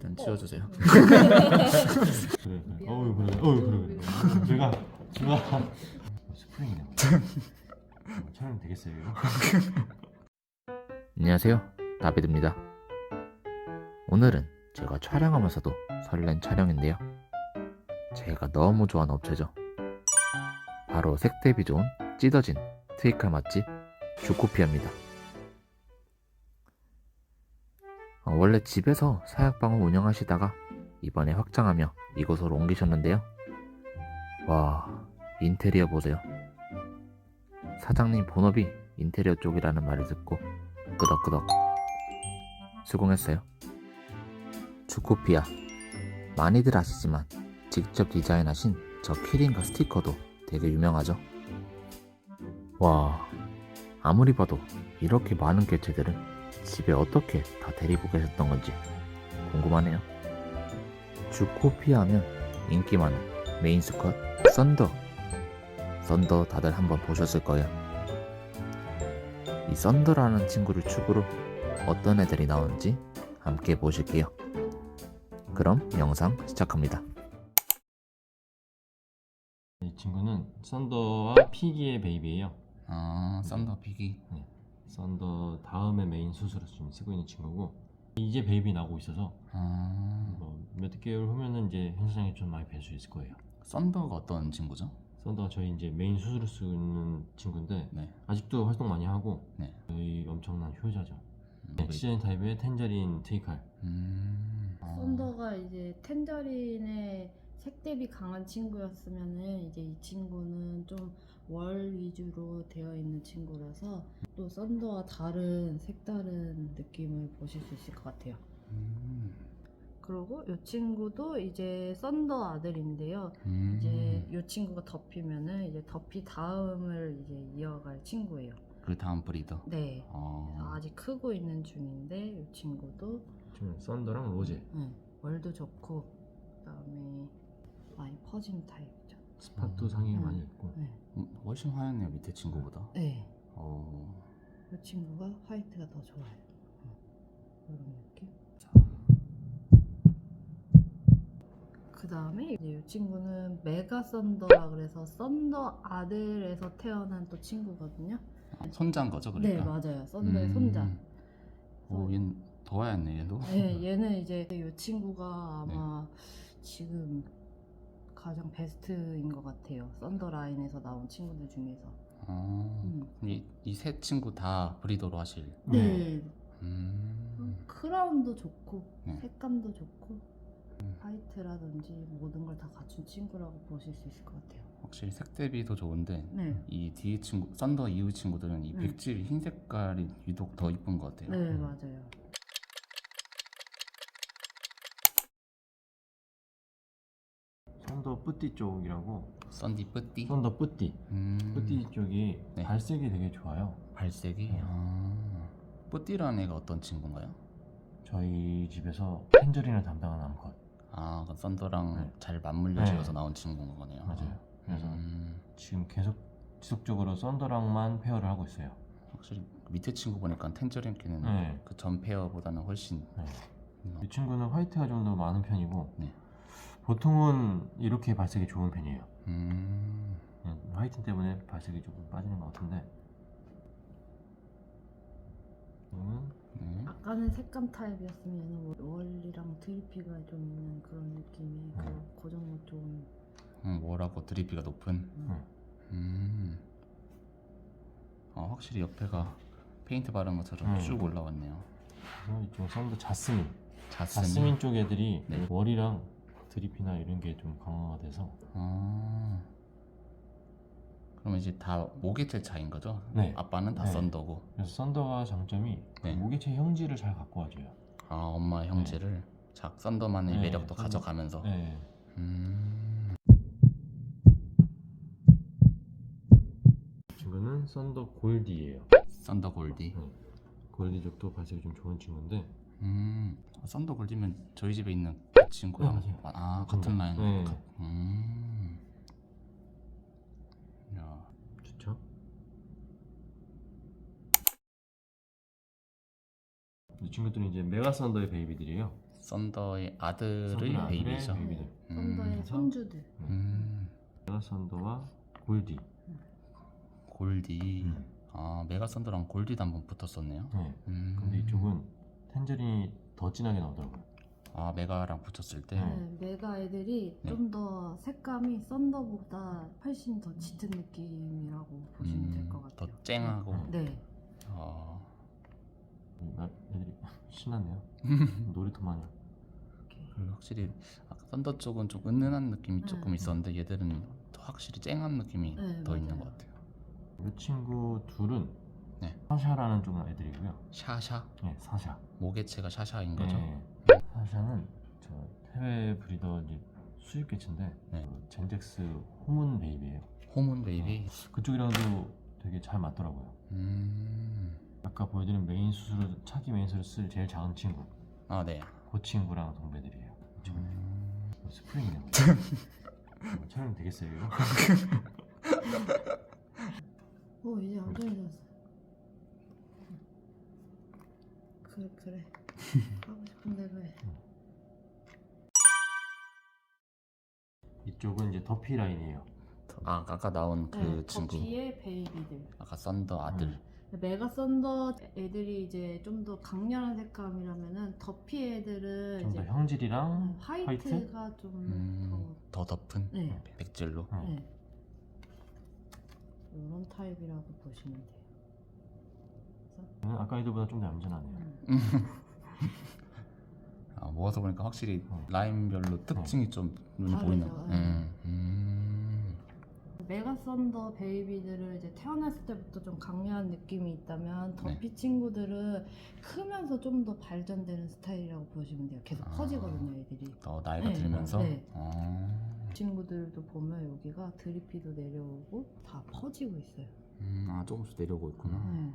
일단 치워주세요. 그래 그래 어우 그래 어우 그래 그래 제가 제가 스프링이네 어, 촬영 되겠어요 이거? 안녕하세요. 다비드입니다. 오늘은 제가 촬영하면서도 설렌 촬영인데요. 제가 너무 좋아하는 업체죠. 바로 색대비 좋은 찢어진 트위칼 맛집 주코피아입니다. 원래 집에서 사약방을 운영하시다가 이번에 확장하며 이곳으로 옮기셨는데요. 와, 인테리어 보세요. 사장님 본업이 인테리어 쪽이라는 말을 듣고 끄덕끄덕 수긍했어요. 주코피아 많이들 아시지만 직접 디자인하신 저 키링과 스티커도 되게 유명하죠. 와 아무리 봐도 이렇게 많은 개체들을 집에 어떻게 다 데리고 계셨던 건지 궁금하네요. 주코피아 하면 인기 많은 메인 스컷 썬더 썬더 다들 한번 보셨을 거예요. 이 썬더라는 친구를 축으로 어떤 애들이 나오는지 함께 보실게요. 그럼 영상 시작합니다. 이 친구는 썬더와 피기의 베이비예요 아, 썬더 피기. 썬더 다음에 메인 수수로 지금 쓰고 있는 친구고 이제 베이비 나고 있어서 아, 뭐몇 개월 후면은 이제 행사장에 좀 많이 뵐 수 있을 거예요 썬더가 어떤 친구죠? 썬더가 저희 이제 메인 수수로 쓰는 친구인데 네. 아직도 활동 많이 하고 네. 저희 엄청난 효자죠 음, 네, 시즌 타입의 텐저린 트위칼 음, 아, 썬더가 이제 텐저린의 색 대비 강한 친구였으면은 이제 이 친구는 좀 월 위주로 되어 있는 친구라서 또 썬더와 다른 색다른 느낌을 보실 수 있을 것 같아요. 음, 그리고 이 친구도 이제 썬더 아들인데요. 음, 이제 이 친구가 덮이면은 이제 덮이 다음을 이제 이어갈 친구예요. 그 다음 브리더. 네. 어, 그래서 아직 크고 있는 중인데 이 친구도 지금 썬더랑 로제 네, 월도 좋고 그다음에 많이 퍼진 타입이죠. 스팟도 음. 상위에 음. 많이 있고 네. 음, 훨씬 하얗네요 밑에 친구보다. 네. 어, 이 친구가 화이트가 더 좋아요. 이런 느낌. 그 다음에 이 친구는 메가 썬더라 그래서 썬더 아들에서 태어난 또 친구거든요. 손자인 거죠, 네 그러니까. 맞아요. 썬더의 음. 손자. 오, 얘는 더 하얗네 얘도. 네, 얘는 이제 이 친구가 네. 아마 지금 가장 베스트인 것 같아요. 썬더 라인에서 나온 친구들 중에서. 어, 음. 이이 세 친구 다 브리더로 하실. 네. 음, 크라운도 좋고 네. 색감도 좋고 화이트라든지 모든 걸 다 갖춘 친구라고 보실 수 있을 것 같아요. 확실히 색 대비도 좋은데 네. 이 뒤에 친구 썬더 이후 친구들은 이 네. 백질 흰 색깔이 유독 더 이쁜 것 같아요. 네, 맞아요. 썬더 뿌띠 쪽이라고 썬디 뿌띠. 썬더 뿌띠 음, 뿌띠 쪽이 네. 발색이 되게 좋아요 발색이. 네. 아, 뿌띠라는 애가 어떤 친구인가요? 저희 집에서 텐저린을 담당하는 암컷 아, 그 썬더랑 네. 잘 맞물려 네. 지어서 나온 친구인 거네요. 맞아요 그래서 음, 지금 계속 지속적으로 썬더랑만 페어를 하고 있어요 확실히 밑에 친구 보니까 텐저린키는 네. 그전 페어보다는 훨씬 네. 음, 이 친구는 화이트가 좀 더 많은 편이고 네. 보통은 이렇게 발색이 좋은 편이에요 음, 네, 화이트 때문에 발색이 조금 빠지는 것 같은데 이거는 네. 아까는 색감 타입이었으면 월이랑 드리피가 좀 있는 그런 느낌의 그 고정력 좋은 음, 뭐라고 드리피가 높은. 음. 음. 어, 확실히 옆에가 페인트 바른 것처럼 음. 쭉 올라왔네요. 이쪽 썬더 자스민 자스민. 자스민 쪽 애들이 네. 월이랑 드리피나 이런 게 좀 강화가 돼서 아. 그러면 이제 다 모개체 차인 거죠? 네. 아빠는 다 네. 썬더고. 그래서 썬더가 장점이 그 네. 모개체 형질을 잘 갖고 와줘요 아, 엄마 형제를 자 썬더만의 네, 매력도 썬더. 가져가면서. 네. 음. 이 친구는 썬더 골디예요 썬더 골디. 골디 쪽도 발색이 좀 좋은 친구인데 음. 썬더 골디면 저희 집에 있는 그 친구랑 네, 맞아요. 아, 같은 같은 거. 라인. 네. 가- 음. 야. 좋죠 이 친구들은 이제 메가 썬더의 베이비들이에요 썬더의 아들의 썬더의 베이비죠. 베이비들. 썬더의 음, 손주들. 음, 메가 썬더와 골디. 골디. 음. 아 메가 썬더랑 골디도 한번 붙었었네요. 네. 음. 근데 이쪽은 텐저린이 더 진하게 나오더라고요. 아 메가랑 붙였을 때. 네, 메가 애들이 네. 좀 더 색감이 썬더보다 훨씬 더 짙은 느낌이라고 보시면 될 것 음, 같아요. 더 쨍하고. 네. 어, 나- 애들이 신났네요. 놀이터 마냥. 이렇게. 그리고 확실히 아까 썬더 쪽은 좀 은은한 느낌이 네. 조금 있었는데 얘들은 더 확실히 쨍한 느낌이 네, 더 있는 맞아요. 것 같아요. 이 친구 둘은 네. 사샤라는 쪽 애들이고요. 샤샤 네, 사샤. 모개체가 샤샤인 거죠. 네. 사샤는 저 해외 브리더 이제 수입 개체인데 네. 그 젠젝스 호문 베이비예요. 호문 베이비. 그쪽이랑도 되게 잘 맞더라고요. 음. 아까 보여드린 메인 수술을 차기 메인 수술을 쓸 제일 작은 친구. 아 네. 그 친구랑 동배들이에요. 지금 음. 스프링이네. 뭐. 어, 촬영 되겠어요 이거? 오 이제 완전히 좋았어. 그래 그래. 하고 싶은 대로 해. 이쪽은 이제 더피 라인이에요. 아 아까 나온 그 네, 친구. 더피의 베이비들. 아까 썬더 아들. 음. 메가 썬더 애들이 이제 좀 더 강렬한 색감이라면은 더피 애들은 좀 더 이제 형질이랑 음, 화이트가 좀 음, 더 덮은 네. 백질로. 더 어. 네. 이런 타입이라고 보시면 돼요. 얘는 아까 애들보다 좀 더 얌전하네요. 음. 아 모아서 보니까 확실히 어. 라인별로 특징이 좀 눈에 다르죠. 보이는. 네. 음. 음. 메가 썬더 베이비들을 이제 태어났을 때부터 좀 강렬한 느낌이 있다면 더피 네. 친구들은 크면서 좀 더 발전되는 스타일이라고 보시면 돼요. 계속 아. 커지거든요, 애들이. 더 나이가 네, 들면서. 네. 어. 친구들도 보면 여기가 드리피도 내려오고 다 퍼지고 있어요. 음, 아 조금씩 내려오고 있구나. 네.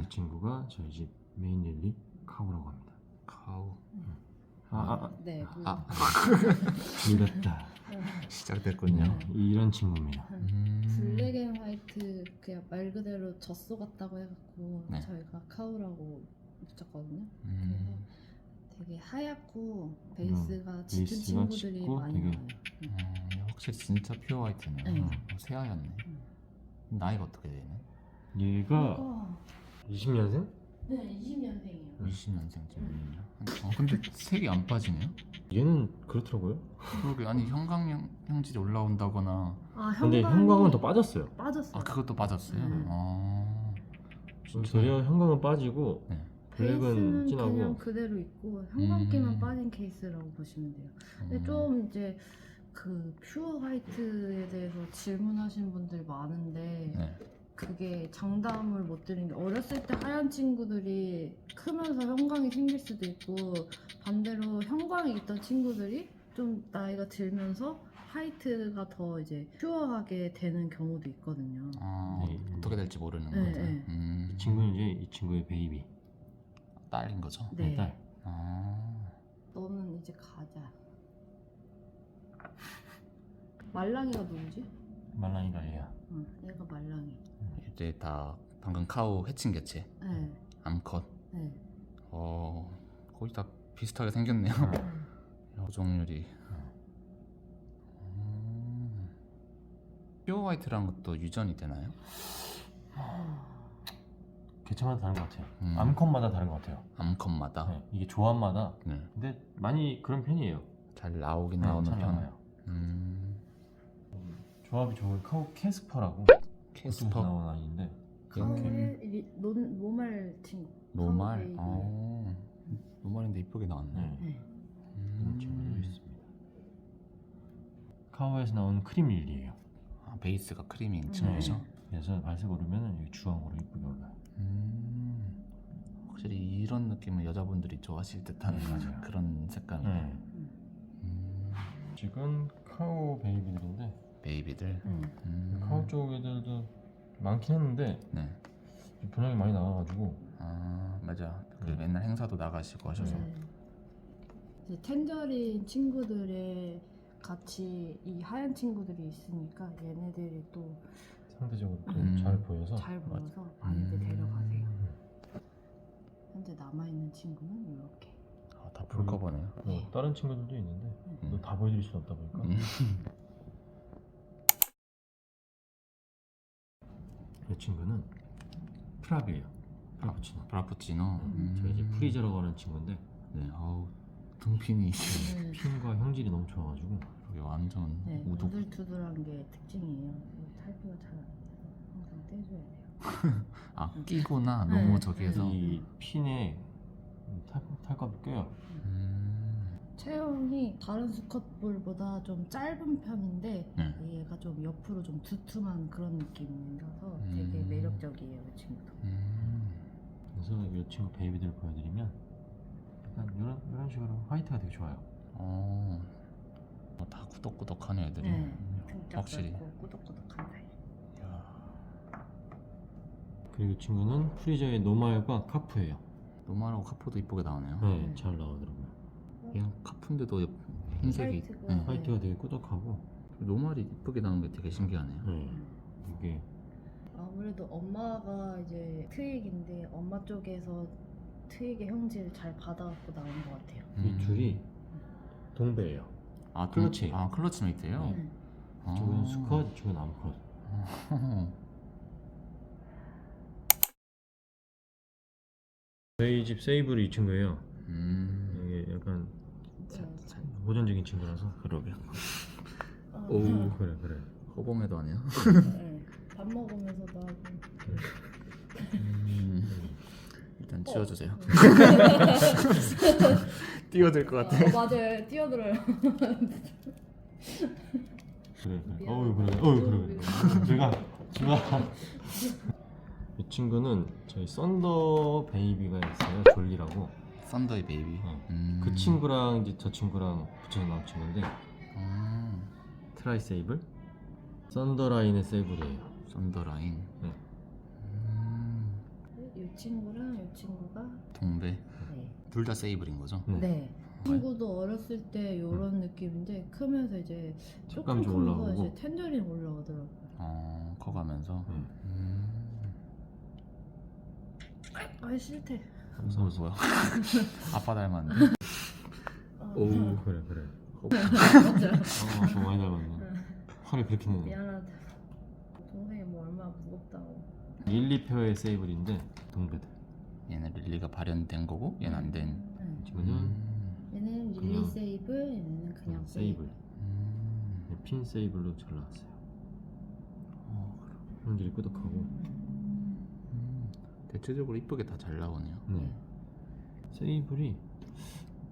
이 친구가 저희 집 메인 릴리 카우라고 합니다. 카우 아, 아, 아 네. 아. 밀렸다. 시작됐군요. 네. 이런 친구입니다. 음. 블랙 앤 화이트 그냥 말 그대로 젖소 같다고 해갖고 네. 저희가 카우라고 붙였거든요. 음. 되게 하얗고 베이스가 짙은 베이스가 친구들이 짙고 많이 되게- 나와요. 음. 어, 확실히 진짜 퓨어 화이트네요. 네. 어, 새하얗네. 음. 나이가 어떻게 되네? 얘가 이거 20년생? 네 20년생이에요. 20년생쯤이냐? 어, 근데 색이 안 빠지네요? 얘는 그렇더라고요. 그러게 아니 형광 형질이 올라온다거나 아 근데 형광은 더 빠졌어요. 빠졌어요. 아 그것도 빠졌어요? 음. 아 도리어 형광은 빠지고 네. 블랙은 베이스는 진하고 그냥 그대로 있고 형광기만 음. 빠진 케이스라고 보시면 돼요. 근데 음. 좀 이제 그 퓨어 화이트에 대해서 질문하시는 분들이 많은데 네. 그게 장담을 못 드리는 게 어렸을 때 하얀 친구들이 크면서 형광이 생길 수도 있고 반대로 형광이 있던 친구들이 좀 나이가 들면서 화이트가 더 이제 퓨어하게 되는 경우도 있거든요. 아 네. 어떻게 될지 모르는 네, 거죠. 네. 음. 이 친구는 이제 이 친구의 베이비. 딸인 거죠. 네. 딸. 아 너는 이제 가자. 말랑이가 누구지? 말랑이가 얘야. 응, 얘가 말랑이. 이제 다 방금 카우 해친 개체 네, 암컷. 네. 어 거의 다 비슷하게 생겼네요. 여종률이. 음. 퓨어 화이트랑 것도 유전이 되나요? 개체마다 다른 것 같아요. 음. 암컷마다 다른 것 같아요. 암컷마다. 네, 이게 조합마다. 네. 근데 많이 그런 편이에요. 잘 나오긴 네, 나오는 잘 편. 나와요. 음. 조합이 좋은 카우 캐스퍼라고 캐스퍼 그쪽에서 나온 아이인데 카우의 리- 논, 노말 친구. 노말. 베이비. 어. 노말인데 이쁘게 나왔네. 네, 네. 이런 친구도 음. 있습니다. 카우에서 나온 크림 릴리예요. 아, 베이스가 크리밍 음. 친구죠. 그래서 발색 오르면 여기 주황으로 이쁘게 올라요. 음. 확실히 이런 느낌은 여자분들이 좋아하실 듯한 맞아요. 그런 색감이네. 네. 음. 지금 카우 베이비들인데 베이비들. 음. 음. 카우 쪽 애들도 많긴 했는데 네. 분양이 많이 나와가지고 아 맞아. 그 네. 맨날 행사도 나가시고 하셔서. 네. 이제 텐저린 친구들의 같이 이 하얀 친구들이 있으니까 얘네들이 또 상대적으로 좀 음. 잘 보여서 잘. 보여서 많이들 음. 데려가세요. 현재 남아있는 친구는 이렇게. 아, 다 볼까 보네요. 뭐 다른 친구들도 있는데 음. 너다 보여드릴 수 없다 보니까 음. 이 친구는 프랍이에요 프라푸치노 브라푸치노. 음. 저 이제 프리저라고 하는 친구인데 네, 아우 등핀이 네. 핀과 형질이 너무 좋아가지고 이게 완전 네, 우독. 우둘투둘한 게 특징이에요. 탈피가 잘안 돼서 항상 떼줘야 돼요. 아 끼거나 네. 너무 저기에서. 이 핀에 탈, 탈값이 껴요 음. 체형이 다른 수컷볼보다 좀 짧은 편인데 네. 얘가 좀 옆으로 좀 두툼한 그런 느낌이라서 되게 음. 매력적이에요, 이 친구도. 음. 그래서 이 친구 베이비들 보여드리면 약간 이런 이런 식으로 화이트가 되게 좋아요 어. 어, 다 꾸덕꾸덕한 애들이. 네, 음, 등짝 확실히. 넓고 꾸덕꾸덕한 사이. 그리고 이 친구는 프리저의 노말과 카프예요 노말하고 카포도 이쁘게 나오네요. 네, 음. 잘 나오더라고요 얘는 카푸인데도 옆- 흰색이. 화이트가- 네. 화이트가 되게 꾸덕하고 노말이 이쁘게 나오는 게 되게 신기하네요. 네, 이게 아무래도 엄마가 이제 트윅인데 엄마 쪽에서 트윅의 형질 잘 받아갖고 나온 것 같아요. 이 음. 둘이 동배예요 아 클러치. 아 클러치 메이트예요. 네. 아. 저건 수컷, 저건 암컷. 저희 집 세이블이 이 친구예요 음. 이게 약간 네. 호전적인 친구라서 그러게. 어, 오. 그래 그래 허범에도 하네요. 네. 밥 먹으면서도 하고. 음. 일단 어. 치워주세요. 뛰어들 것 같아. 어, 맞아요. 뛰어들어요. 그래. 어우 그래 어우 그래 그래 제가 제가 이 친구는 저희 썬더 베이비가 있어요 졸리라고 썬더이 베이비. 네. 음. 그 친구랑 이제 저 친구랑 붙여서 나온 친구인데 아, 트라이 세이블 썬더 라인의 세이블이에요 썬더 라인. 네. 음. 이 친구랑 이 친구가 동배. 네. 둘 다 세이블인 거죠? 네. 네. 친구도 어렸을 때 이런 느낌인데 크면서 이제 조금 좀 크면서 올라오고. 이제 텐저린 올라오더라고요. 어, 커가면서. 네. 음. 아 싫대. 뭐 뭐야? 아빠 닮았는데. 아, 오우. 그래 그래 맞아. 아저 많이 닮았네 팔이 그렇게 내네 미안하다. 동생이 뭐 얼마나 무겁다고. 릴리 페어의 세이블인데 동배들 얘는 릴리가 발현된 거고 얘는 안 된. 네. 친구는 음. 얘는 릴리 그냥- 세이블, 얘는 그냥 세이블 음. 핀 세이블로 잘 나왔어요 어, 그럼. 형질이 꾸덕하고 음. 대체적으로 이쁘게 다 잘 나오네요. 네. 세이블이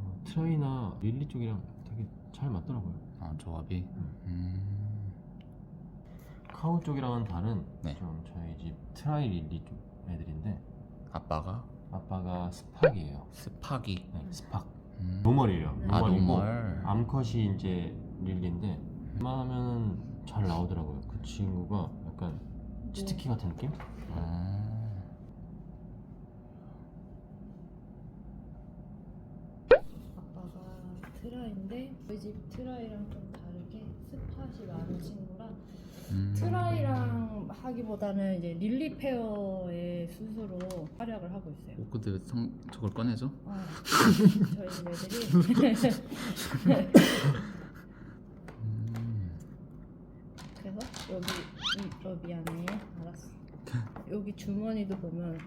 어, 트라이나 릴리 쪽이랑 되게 잘 맞더라고요 아 조합이. 음. 카우 쪽이랑은 다른 네. 좀 저희 집 트라이 릴리 쪽 애들인데 아빠가 아빠가 스팍이에요 스파기. 네, 스팍 음. 노멀이에요 네. 아 노멀이고 노멀. 암컷이 이제 릴리인데 웬만하면 잘 나오더라고요 그 친구가 약간 치트키 같은 느낌? 아. 아빠가 트라이인데 저희 집 트라이랑 좀 다르게 스팟이 많은 친구라 음. 트라이랑 하기보다는 이제 릴리 페어의 수수로 활약을 하고 있어요. 어, 근데 성, 저걸 꺼내죠? 아, 저희 애들이 음. 그래서 여기 이 어, 미안해 알았어 여기 주머니도 보면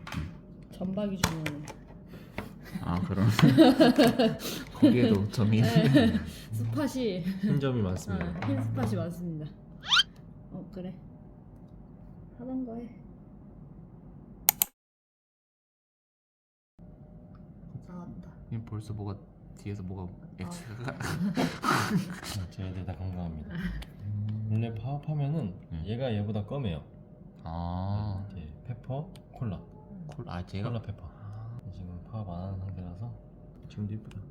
점박이 주머니 아 그럼. 거기에도 점이 네. 스팟이. 흰 점이 아, 많습니다. 흰 스팟이 많습니다. 어 그래. 하던 거해 나왔다. 이 벌써 뭐가 뒤에서 뭐가 X가 제 애들 다 건강합니다. 음. 원래 파업하면은 네. 얘가 얘보다 검해요. 아. 이제 페퍼, 콜라. 콜, 아 제가 콜라 페퍼 파업 안 하는 상태라서 지금도 이쁘다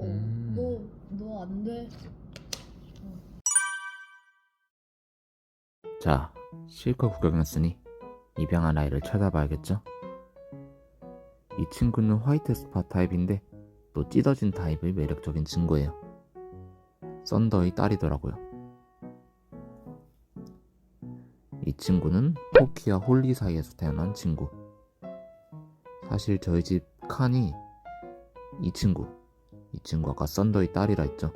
음. 어너너 안 돼 자, 실컷 구경했으니 입양한 아이를 찾아봐야겠죠? 이 친구는 화이트 스팟 타입인데 또 찢어진 타입의 매력적인 친구예요. 썬더의 딸이더라고요. 이이 친구는 포키와 홀리 사이에서 태어난 친구. 사실 저희 집 칸이 이 친구, 이 친구 아까 썬더의 딸이라 했죠.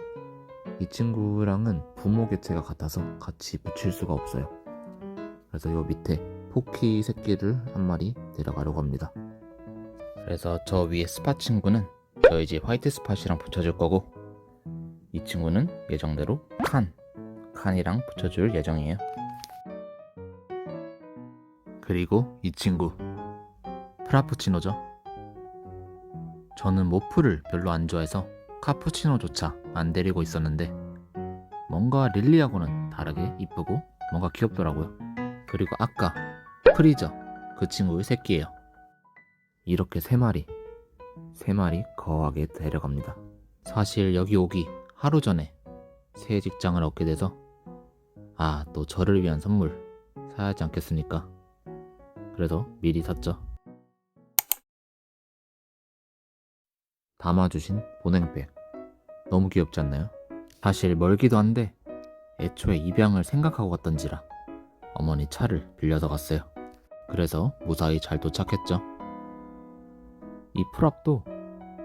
이 친구랑은 부모 개체가 같아서 같이 붙일 수가 없어요. 그래서 요 밑에 포키 새끼를 한 마리 데려가려고 합니다. 그래서 저 위에 스팟 친구는 저희 집 화이트 스팟이랑 붙여줄 거고 이 친구는 예정대로 칸, 칸이랑 붙여줄 예정이에요. 그리고 이 친구 프라푸치노죠. 저는 모프를 별로 안 좋아해서 카푸치노조차 안 데리고 있었는데 뭔가 릴리하고는 다르게 이쁘고 뭔가 귀엽더라고요. 그리고 아까 프리저 그 친구의 새끼예요. 이렇게 세 마리 세 마리 거하게 데려갑니다. 사실 여기 오기 하루 전에 새 직장을 얻게 돼서 아 또 저를 위한 선물 사야 하지 않겠습니까? 그래서 미리 샀죠. 담아주신 보냉백 너무 귀엽지 않나요? 사실 멀기도 한데 애초에 입양을 생각하고 갔던지라 어머니 차를 빌려서 갔어요. 그래서 무사히 잘 도착했죠. 이 프랍도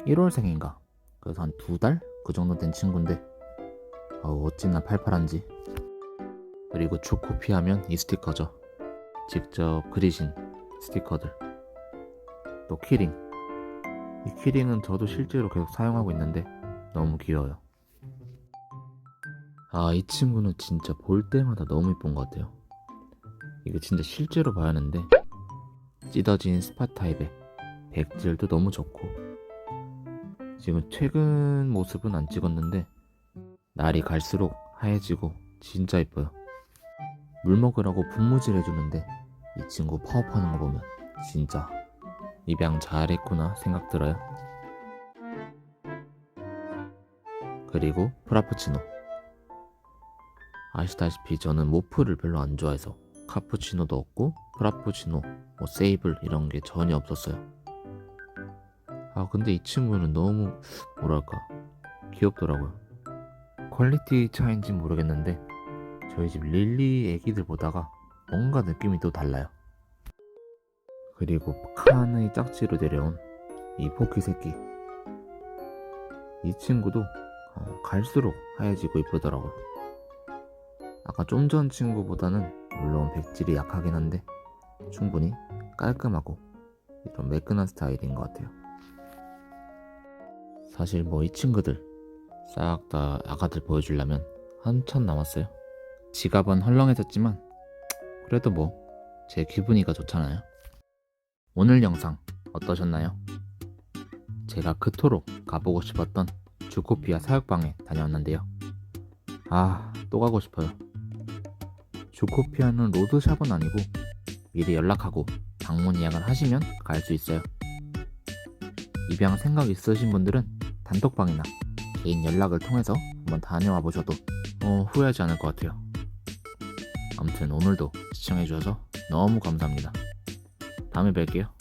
1월생인가 그래서 한 두 달 그 정도 된 친구인데 어우 어찌나 팔팔한지 그리고 주코피 하면 이 스티커죠. 직접 그리신 스티커들 또 키링 이 키링은 저도 실제로 계속 사용하고 있는데 너무 귀여워요. 아, 이 친구는 진짜 볼 때마다 너무 이쁜 것 같아요. 이게 진짜 실제로 봐야 하는데 찢어진 스팟 타입의 백질도 너무 좋고 지금 최근 모습은 안 찍었는데 날이 갈수록 하얘지고 진짜 이뻐요. 물 먹으라고 분무질 해주는데 이 친구 파업하는 거 보면 진짜 입양 잘했구나 생각 들어요. 그리고 프라푸치노. 아시다시피 저는 모프를 별로 안 좋아해서 카푸치노도 없고 프라푸치노, 뭐 세이블 이런 게 전혀 없었어요. 아 근데 이 친구는 너무 뭐랄까 귀엽더라고요. 퀄리티 차인지 모르겠는데 저희 집 릴리 애기들 보다가 뭔가 느낌이 또 달라요. 그리고 칸의 짝지로 내려온 이 포키 새끼. 이 친구도 어, 갈수록 하얘지고 이쁘더라고요. 아까 좀 전 친구보다는 물론 백질이 약하긴 한데 충분히 깔끔하고 이런 매끈한 스타일인 것 같아요. 사실 뭐 이 친구들 싹 다 아가들 보여주려면 한참 남았어요. 지갑은 헐렁해졌지만 그래도 뭐 제 기분이가 좋잖아요. 오늘 영상 어떠셨나요? 제가 그토록 가보고 싶었던 주코피아 사육방에 다녀왔는데요. 아, 또 가고 싶어요. 주코피아는 로드샵은 아니고 미리 연락하고 방문 예약을 하시면 갈 수 있어요. 입양 생각 있으신 분들은 단톡방이나 개인 연락을 통해서 한번 다녀와 보셔도 어, 후회하지 않을 것 같아요. 아무튼 오늘도 시청해주셔서 너무 감사합니다. 다음에 뵐게요.